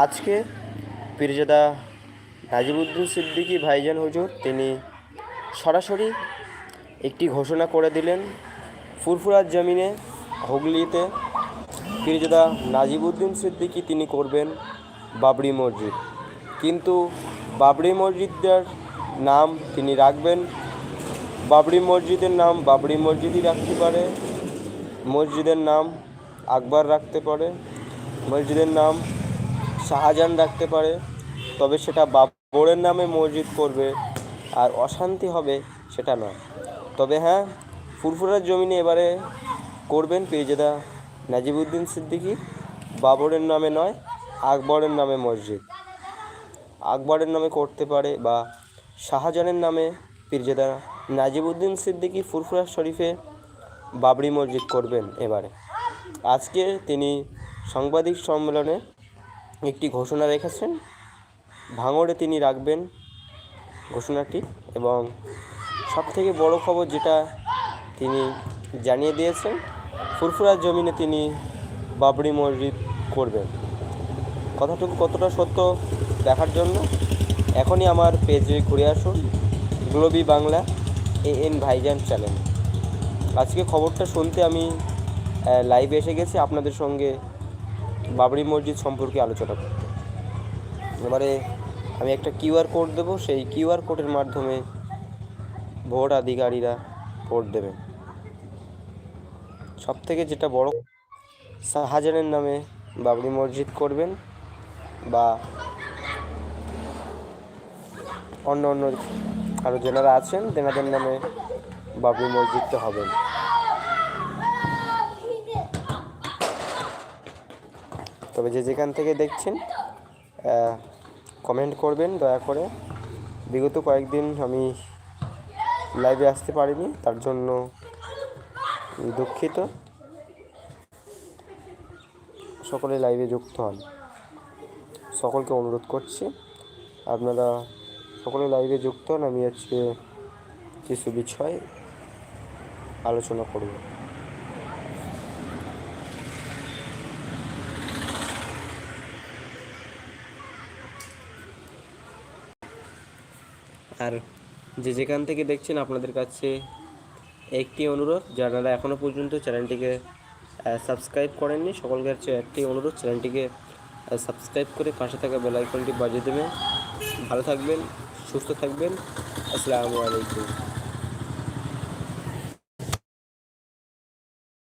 আজকে পীরজাদা নাজিবুদ্দিন সিদ্দিকী ভাইজান হুজুর, তিনি সরাসরি একটি ঘোষণা করে দিলেন, ফুরফুরার জমিনে হুগলিতে পীরজাদা নাজিবুদ্দিন সিদ্দিকী তিনি করবেন বাবরি মসজিদ। কিন্তু বাবরি মসজিদের নাম তিনি রাখবেন, বাবরি মসজিদের নাম বাবরি মসজিদই রাখতে পারে, মসজিদের নাম আকবর রাখতে পারে, মসজিদের নাম শাহজাহান রাখতে পারে, তবে সেটা বাবরের নামে মসজিদ করবে আর অশান্তি হবে সেটা নয়। তবে হ্যাঁ ফুরফুরার জমিনে এবারে করবেন পেজেদা নাজিবুদ্দিন সিদ্দিকী। বাবরের নামে নয়, আকবরের নামে মসজিদ। আকবরের নামে করতে পারে বা শাহজাহানের নামে পীরজাদা নাজিবুদ্দিন সিদ্দিকী ফুরফুরা শরীফে বাবরি মসজিদ করবেন এবারে। আজকে তিনি সাংবাদিক সম্মেলনে একটি ঘোষণা রেখেছেন। ভাঙড়ে তিনি রাখবেন ঘোষণাটি এবং সবথেকে বড় খবর যেটা তিনি জানিয়ে দিয়েছেন, ফুরফুরার জমিনে তিনি বাবরি মসজিদ করবেন। কথাটুকু কতটা সত্য দেখার জন্য, এখনই আমার পেজে ঘুরে আসুন, গ্লোবি বাংলা এ এন ভাইজান চ্যানেল। আজকে খবরটা শুনতে আমি লাইভে এসে গেছি, আপনাদের সঙ্গে বাবরি মসজিদ সম্পর্কে আলোচনা করতে। এবারে আমি একটা কিউআর কোড দেবো, সেই কিউআর কোডের মাধ্যমে ভোট আধিকারীরা ভোট দেবেন। সব থেকে যেটা বড় শাহজাহানের নামে বাবরি মসজিদ করবেন বা অন্য অন্য আরও যেনারা আছেন, তেনাদের নামে বাবরি মসজিদটা হবেন। তবে যে যেখান থেকে দেখছেন কমেন্ট করবেন, দয়া করে। বিগত কয়েকদিন আমি লাইভে আসতে পারিনি, তার জন্য দুঃখিত। সকলে লাইভে যুক্ত হন। সকলকে অনুরোধ করছি, আপনারা সকলে লাইভে যুক্ত হন, আমি আজকে কিছু বিষয় আলোচনা করব। আর যে যেখান থেকে দেখছেন আপনাদের কাছে একটি অনুরোধ, যারা এখনও পর্যন্ত চ্যানেলটিকে সাবস্ক্রাইব করেননি, সকলকে কাছে একটি অনুরোধ, চ্যানেলটিকে সাবস্ক্রাইব করে পাশে থাকা বেল আইকনটি বাজিয়ে দেবেন। ভালো থাকবেন, সুস্থ থাকবেন। আসসালামু আলাইকুম।